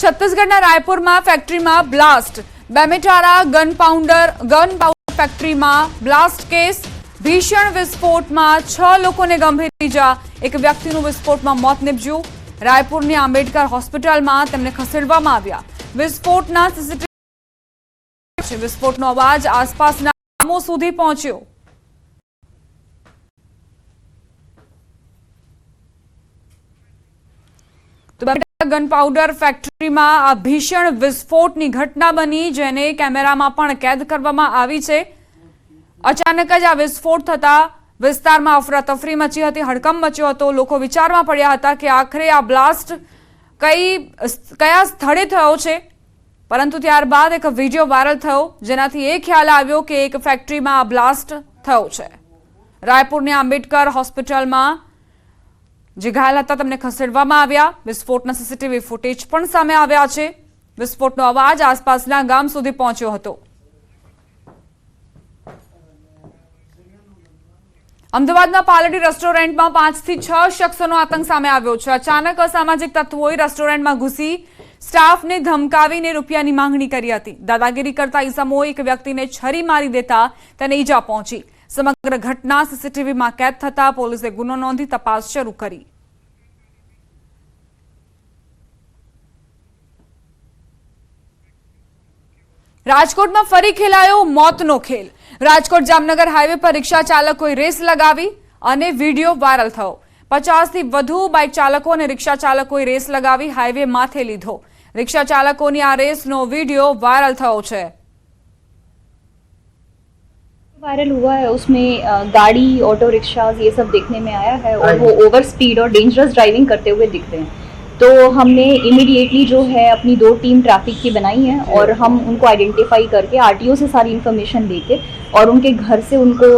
છત્તીસગઢના રાયપુરમાં ફેક્ટરીમાં blast Bemetara gunpowder gunpowder ફેક્ટરીમાં બ્લાસ્ટ કેસ ભીષણ વિસ્ફોટમાં છ લોકોને ગંભીર ઇજા. એક વ્યક્તિનું વિસ્ફોટમાં મોત નીપજ્યું. રાયપુરની આંબેડકર હોસ્પિટલમાં તેમને ખસેડવામાં આવ્યા. વિસ્ફોટના સીસીટીવી વિસ્ફોટનો અવાજ આસપાસના ગામો સુધી પહોંચ્યો તો બેમેટા ગન ફેક્ટરીમાં આ ભીષણ વિસ્ફોટની ઘટના બની, જેને કેમેરામાં પણ કેદ કરવામાં આવી છે. અચાનક જ આ વિસ્ફોટ થતા વિસ્તારમાં અફરાતફરી મચી હતી, હડકંપ મચ્યો હતો. લોકો વિચારમાં પડ્યા હતા કે આખરે આ બ્લાસ્ટ કઈ કયા સ્થળે થયો છે? પરંતુ ત્યારબાદ એક વીડિયો વાયરલ થયો, જેનાથી એ ખ્યાલ આવ્યો કે એક ફેક્ટરીમાં આ બ્લાસ્ટ થયો છે. રાયપુરની આંબેડકર હોસ્પિટલમાં જે ઘાયલ હતા તેમને ખસેડવામાં આવ્યા. વિસ્ફોટના સીસીટીવી ફૂટેજ પણ સામે આવ્યા છે. વિસ્ફોટનો અવાજ આસપાસના ગામ સુધી પહોંચ્યો હતો. અમદાવાદના પાલડી રેસ્ટોરન્ટમાં પાંચથી છ શખ્સોનો આતંક સામે આવ્યો છે. અચાનક અસામાજિક તત્વોએ રેસ્ટોરન્ટમાં ઘૂસી સ્ટાફને ધમકાવીને રૂપિયાની માંગણી કરી હતી. દાદાગીરી કરતા ઈસમોએ એક વ્યક્તિને છરી મારી દેતા તેને ઈજા પહોંચી. સમગ્ર ઘટના સીસીટીવીમાં કેદ થતા પોલીસે ગુનો નોંધી તપાસ શરૂ કરી. રાજકોટમાં ફરી ખેલાયો મોતનો ખેલ. રાજકોટ જામનગર હાઈવે પર રિક્ષા ચાલકોએ રેસ લગાવી અને વીડિયો વાયરલ થયો. પચાસથી વધુ બાઇક ચાલકો અને રિક્ષા ચાલકોએ રેસ લગાવી હાઈવે માથે લીધો. રિક્ષા ચાલકોની આ રેસનો વીડિયો વાયરલ થયો છે. वायरल हुआ है उसमें गाड़ी ऑटो रिक्शा ये सब देखने में आया है और वो ओवर स्पीड और डेंजरस ड्राइविंग करते हुए दिख रहे हैं। तो हमने इमिडिएटली जो है अपनी दो टीम ट्रैफ़िक की बनाई है और हम उनको आइडेंटिफाई करके आरटीओ से सारी इन्फॉर्मेशन लेके और उनके घर से उनको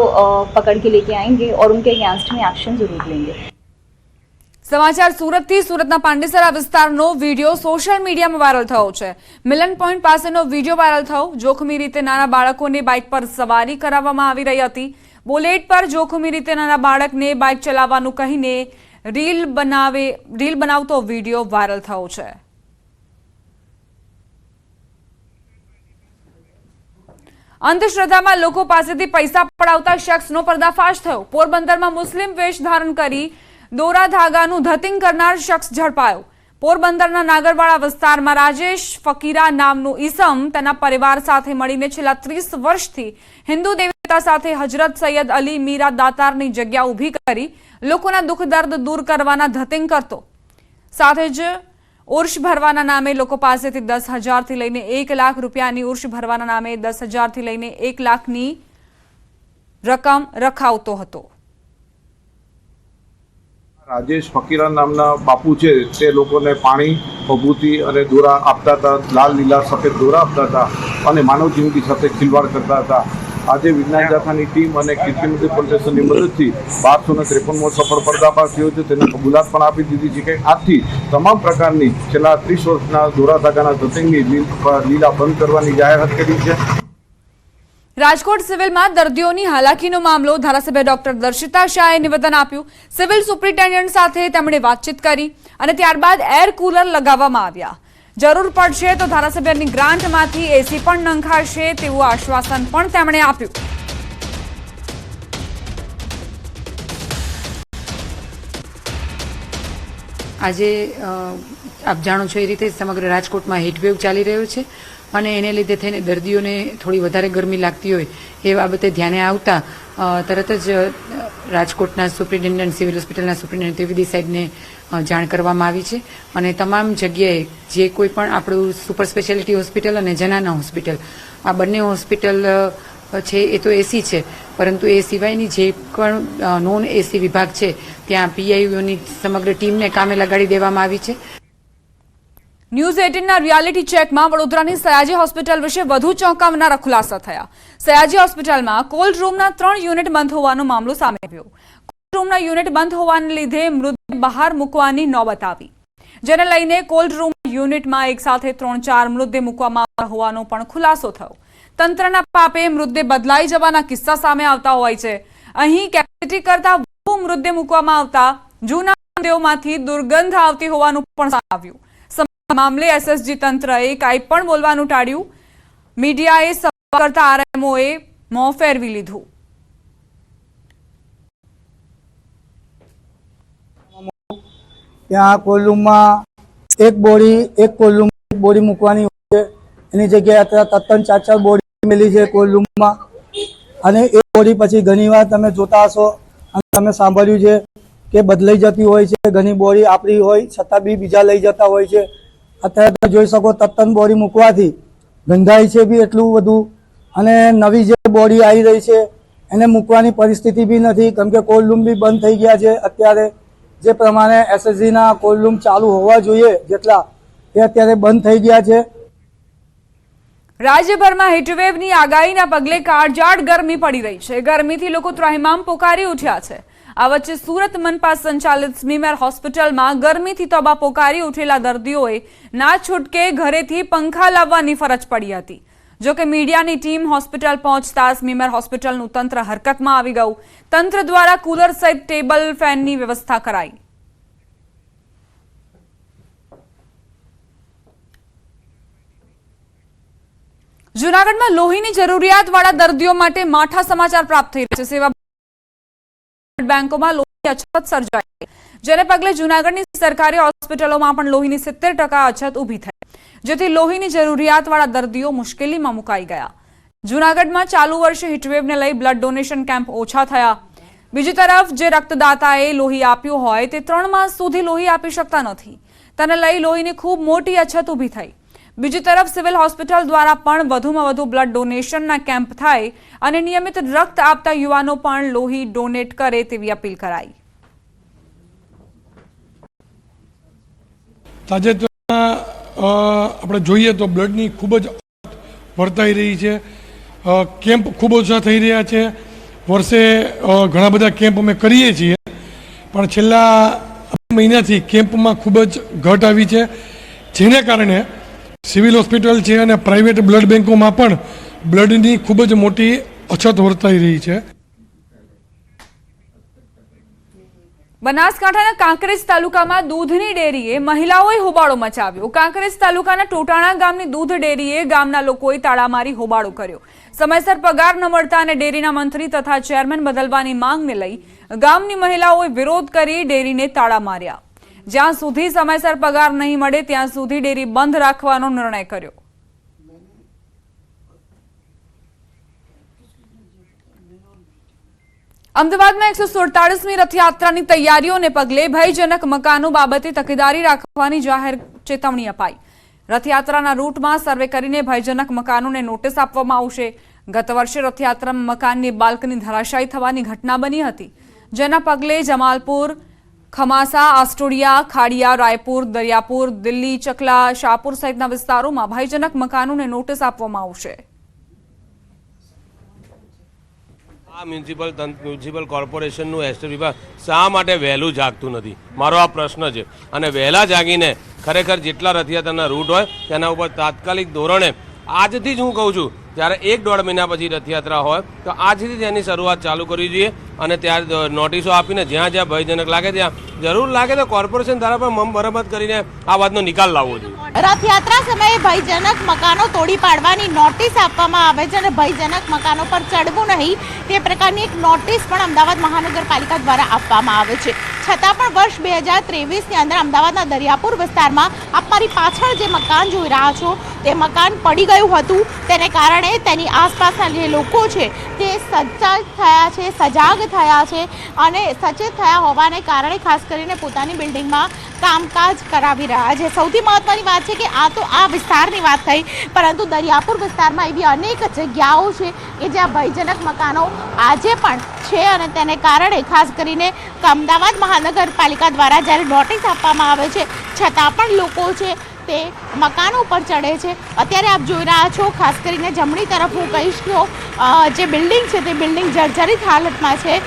पकड़ के लेके आएँगे और उनके अगेंस्ट में एक्शन ज़रूर लेंगे। સમાચાર સુરતથી સુરતના પાંડેસરા વિસ્તારનો વીડિયો સોશિયલ મીડિયામાં વાયરલ થયો છે. મિલન પોઈન્ટ પાસેનો વીડિયો વાયરલ થયો. જોખમી રીતે નાના બાળકોને બાઇક પર સવારી કરાવવામાં આવી રહી હતી. બુલેટ પર જોખમી રીતે નાના બાળકને બાઇક ચલાવવાનું કહીને રીલ બનાવે, રીલ બનાવતો વીડિયો વાયરલ થયો છે. અંધશ્રદ્ધામાં લોકો પાસેથી પૈસા પડાવતા શખ્સનો પર્દાફાશ થયો. પોરબંદરમાં મુસ્લિમ વેશ ધારણ કરી દોરા ધાગાનું ધતિંગ કરનાર શખ્સ ઝડપાયો. પોરબંદરના નાગરવાડા વિસ્તારમાં રાજેશ ફકીરા નામનું ઈસમ તેના પરિવાર સાથે મળીને છેલ્લા ત્રીસ વર્ષથી હિન્દુ દેવતા સાથે હજરત સૈયદ અલી મીરા દાતારની જગ્યા ઊભી કરી લોકોના દુઃખ દર્દ દૂર કરવાના ધતિંગ કરતો. સાથે જ ઉર્ષ ભરવાના નામે લોકો પાસેથી દસ હજારથી લઈને એક લાખ રૂપિયાની ઉર્ષ ભરવાના નામે દસ હજારથી લઈને એક લાખની રકમ રખાવતો હતો. રાજેશ ફકીરા નામના બાપુ છે, તે લોકોને પાણી, ભભૂતિ અને દોરા આપતા હતા, લાલ લીલા સફેદ દોરા આપતા હતા અને માનવ જિંદગી સાથે ખિલવાડ કરતા હતા. આજે વિજ્ઞાન જાથાની ટીમ અને કીર્તિમંદિર ફાઉન્ડેશનની મદદથી બારસો ને ત્રેપનમો સફળ પર્દાફાશ થયો છે. તેને કબૂલાત પણ આપી દીધી છે કે આથી તમામ પ્રકારની છેલ્લા ત્રીસ વર્ષના દોરા ધાગાના ધતિંગની લીલા બંધ કરવાની જાહેરાત કરી છે. રાજકોટ સિવિલમાં દર્દીઓની હાલાકીનો મામલો, ધારાસભ્ય ડોક્ટર દર્શિતા શાહે નિવેદન આપ્યું. સિવિલ સુપ્રિન્ટેન્ડન્ટ સાથે તેમણે વાતચીત કરી અને ત્યારબાદ એર કુલર લગાવવામાં આવ્યા. જરૂર પડશે તો ધારાસભ્યની ગ્રાન્ટમાંથી એસી પણ નંખાશે તેવું આશ્વાસન પણ તેમણે આપ્યું. આજે આપ જાણો છો એ રીતે સમગ્ર રાજકોટમાં હીટવેવ ચાલી રહ્યો છે. અને એને લીધે થઈને દર્દીઓને થોડી વધારે ગરમી લાગતી હોય એ બાબતે ધ્યાને આવતા તરત જ રાજકોટના સુપ્રિન્ટેન્ડન્ટ, સિવિલ હોસ્પિટલના સુપ્રિન્ટેન્ડન્ટ ત્રિવેદી સાહેબને જાણ કરવામાં આવી છે. અને તમામ જગ્યાએ જે કોઈ પણ આપણું સુપર સ્પેશિયાલિટી હોસ્પિટલ અને જનાના હોસ્પિટલ, આ બંને હોસ્પિટલ છે એ તો એસી છે. પરંતુ એ સિવાયની જે પણ નોન એસી વિભાગ છે, ત્યાં પીઆઈયુની સમગ્ર ટીમને કામે લગાડી દેવામાં આવી છે. ન્યૂઝ એટીનના રિયાલિટી ચેકમાં વડોદરાની સયાજી હોસ્પિટલ વિશે વધુ ચોંકાવનારા ખુલાસા થયા. સયાજી હોસ્પિટલમાં કોલ્ડ રૂમના ત્રણ યુનિટ બંધ હોવાનો મામલો સામે આવ્યો. કોલ્ડ રૂમના યુનિટ બંધ હોવાને લીધે મૃતદેહ બહાર મૂકવાની નોબત આવી. જેને લઈને કોલ્ડ રૂમ યુનિટમાં એક સાથે ત્રણ ચાર મૃતદેહ મૂકવામાં આવ્યા હોવાનો પણ ખુલાસો થયો. તંત્રના પાપે મૃતદેહ બદલાઈ જવાના કિસ્સા સામે આવતા હોય છે. અહીં કેપેસિટી કરતા વધુ મૃતદેહ મૂકવામાં આવતા જૂના મૃતદેહોમાંથી દુર્ગંધ આવતી હોવાનું પણ આવ્યું. મામલે એસએસજી તંત્રએ કાંઈ પણ બોલવાનું ટાળ્યું. મીડિયાએ સવાલ કરતા આરએમઓએ મોં ફેરવી લીધું. ત્યાં કોલ્ડરૂમમાં એક બોડી એક એક બોડી મૂકવાની હોય છે. એની જગ્યાએ અત્યારે તત્તન ચાર ચાર બોડી મેલી છે કોલુમમાં અને એ બોડી પછી ઘણીવાર તમે જોતા હશો અને તમે સાંભળ્યું છે કે બદલાઈ જતી હોય છે. ઘણી બોડી આપણી હોય, છતાં બી બીજા લઈ જતા હોય છે. અત્યારે તમે જોઈ શકો તત્તન બોડી મૂકવાથી ગંધાય છે બી એટલું બધું. અને નવી જે બોડી આવી રહી છે, એને મૂકવાની પરિસ્થિતિ બી નથી. કેમ કે કોલ્ડ બી બંધ થઈ ગયા છે અત્યારે. જે પ્રમાણે એસએસજીના કોલરૂમ ચાલુ હોવા જોઈએ જેટલા, એ અત્યારે બંધ થઈ ગયા છે. રાજ્યભરમાં હીટવેવની આગાહીના પગલે કાળજાળ ગરમી પડી રહી છે. ગરમીથી લોકો ત્રાહિમામ પોકારી ઉઠ્યા છે. આ વચ્ચે સુરત મનપા સંચાલિત સ્મીમેર હોસ્પિટલમાં ગરમીથી તોબા પોકારી ઉઠેલા દર્દીઓએ ના છૂટકે ઘરેથી પંખા લાવવાની ફરજ પડી હતી. જોકે મીડિયાની ટીમ હોસ્પિટલ પહોંચતા સ્મીમેર હોસ્પિટલનું તંત્ર હરકતમાં આવી ગયું. તંત્ર દ્વારા કુલર સહિત ટેબલ, ફેનની વ્યવસ્થા કરાઈ. જૂનાગઢમાં લોહીની જરૂરિયાતવાળા દર્દીઓ માટે માઠા સમાચાર પ્રાપ્ત થઈ રહ્યા છે. સેવા બેંકોમાં દર્દીઓ મુશ્કેલીમાં મુકાઈ ગયા. જૂનાગઢમાં ચાલુ વર્ષે હીટવેવને લઈ બ્લડ ડોનેશન કેમ્પ ઓછા થયા. બીજી તરફ જે રક્તદાતાએ લોહી આપ્યું હોય તે ત્રણ માસ સુધી લોહી આપી શકતા નથી. તેને લઈ લોહીની ખૂબ મોટી અછત ઊભી થઈ. બીજી તરફ સિવિલ હોસ્પિટલ દ્વારા પણ વધુમાં વધુ બ્લડ ડોનેશનના કેમ્પ થાય અને નિયમિત રક્ત આપતા યુવાનો પણ લોહી ડોનેટ કરે તેવી અપીલ કરાઈ. તાજેતરમાં આપણે જોઈએ તો બ્લડની ખૂબ જ વર્તાઈ રહી છે. કેમ્પ ખૂબ ઓછા થઈ રહ્યા છે. વર્ષે ઘણા બધા કેમ્પ અમે કરીએ છીએ. પણ છેલ્લા મહિનાથી કેમ્પમાં ખૂબ જ ઘટ આવી છે. જેને કારણે સિવિલ હોસ્પિટલ છે અને પ્રાઇવેટ બ્લડ બેન્કોમાં પણ બ્લડની ખૂબ જ મોટી અછત વર્તાઈ રહી છે. બનાસકાંઠાના કાંકરેજ તાલુકામાં દૂધની ડેરીએ મહિલાઓએ હોબાળો મચાવ્યો. કાંકરેજ તાલુકાના ટોટાણા ગામની દૂધ ડેરીએ ગામના લોકોએ તાળા મારી હોબાળો કર્યો. સમયસર પગાર ન મળતા અને ડેરીના મંત્રી તથા ચેરમેન બદલવાની માંગને લઈ ગામની મહિલાઓએ વિરોધ કરી ડેરીને તાળા માર્યા. જ્યાં સુધી સમયસર પગાર નહીં મળે, ત્યાં સુધી ડેરી બંધ રાખવાનો નિર્ણય કર્યો. અમદાવાદમાં એકસો સુડતાળીસમી રથયાત્રાની તૈયારીઓને પગલે ભયજનક મકાનો બાબતે તકેદારી રાખવાની જાહેર ચેતવણી અપાઈ. રથયાત્રાના રૂટમાં સર્વે કરીને ભયજનક મકાનોને નોટિસ આપવામાં આવશે. ગત વર્ષે રથયાત્રામાં મકાનની બાલ્કની ધરાશાયી થવાની ઘટના બની હતી. જેના પગલે જમાલપુર ખમાસા આસ્ટોડિયા ખાડિયા, રાયપુર, દરિયાપુર, દિલ્હી, ચકલા, શાહપુર સહિતના વિસ્તારોમાં ભયજનક મકાનોને નોટિસ આપવામાં આવશે. આ મ્યુનિસિપલ મ્યુનિસિપલ કોર્પોરેશનનું એસ્ટેટ વિભાગ શા માટે વહેલું જાગતું નથી? મારો આ પ્રશ્ન છે. અને વહેલા જાગીને ખરેખર જેટલા રથયાત્રાના રૂટ હોય, તેના ઉપર તાત્કાલિક ધોરણે આજથી જ હું કહું છું ત્યારે એક દોઢ મહિના પછી રથયાત્રા હોય, તો આજથી એની શરૂઆત ચાલુ કરવી જોઈએ અને ત્યારે નોટિસો આપીને જ્યાં જ્યાં ભયજનક લાગે ત્યાં જરૂર લાગે તો કોર્પોરેશન દ્વારા પણ મમ મરમત કરીને આ વાતનો નિકાલ લાવવો જોઈએ. રથયાત્રા સમયે ભયજનક મકાનો તોડી પાડવાની નોટિસ આપવામાં આવે છે અને ભયજનક મકાનો પર ચડવું નહીં, તે પ્રકારની એક નોટિસ પણ અમદાવાદ મહાનગરપાલિકા દ્વારા આપવામાં આવે છે. છતાં પણ વર્ષ બે હજાર ત્રેવીસની અંદર અમદાવાદના દરિયાપુર વિસ્તારમાં આપ પાછળ જે મકાન જોઈ રહ્યા છો, તે મકાન પડી ગયું હતું. તેને કારણે તેની આસપાસના જે લોકો છે, તે સજ્જાગ થયા છે, સજાગ થયા છે અને સચેત થયા હોવાને કારણે ખાસ કરીને પોતાની બિલ્ડિંગમાં કામકાજ કરાવી રહ્યા છે. સૌથી મહત્વની વાત છે કે આ તો આ વિસ્તારની વાત થઈ, પરંતુ દરિયાપુર વિસ્તારમાં એવી અનેક જગ્યાઓ છે કે જ્યાં ભયજનક મકાનો આજે પણ છે અને તેને કારણે ખાસ કરીને અમદાવાદ મહાનગરપાલિકા દ્વારા જ્યારે નોટિસ આપવામાં આવે છે, છતાં પણ લોકો છે તે મકાનો ઉપર ચડે છે. અત્યારે આપ જોઈ રહ્યા છો, ખાસ કરીને જમણી તરફ હું કહીશ તો જે બિલ્ડિંગ છે તે બિલ્ડિંગ જર્જરિત હાલતમાં છે.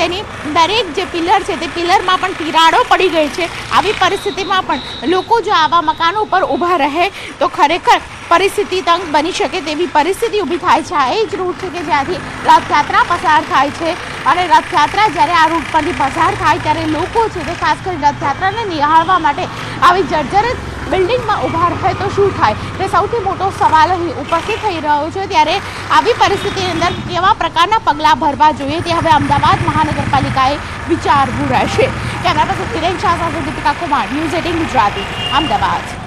તેની દરેક જે પિલર છે તે પિલરમાં પણ તિરાડો પડી ગઈ છે. આવી પરિસ્થિતિમાં પણ લોકો જો આવા મકાનો ઉપર ઊભા રહે, તો ખરેખર પરિસ્થિતિ તંગ બની શકે તેવી પરિસ્થિતિ ઊભી થાય છે. આ એ જ રૂટ છે કે જ્યાંથી રથયાત્રા પસાર થાય છે. અને રથયાત્રા જ્યારે આ રૂટ પરથી પસાર થાય, ત્યારે લોકો છે તે ખાસ કરી રથયાત્રાને નિહાળવા માટે આવી જર્જરિત બિલ્ડિંગમાં ઊભા રહે તો શું થાય? તે સૌથી મોટો સવાલ અહીં ઉપસ્થિત થઈ રહ્યો છે. ત્યારે આવી પરિસ્થિતિની અંદર કેવા પ્રકારના પગલાં ભરવા જોઈએ તે હવે અમદાવાદ મહાનગરપાલિકાએ વિચારવું રહેશે. કેમેરા પાસે કિરણ શાહ સાથે દીપિકા કુમાર, ન્યૂઝ એટીન ગુજરાતી, અમદાવાદ.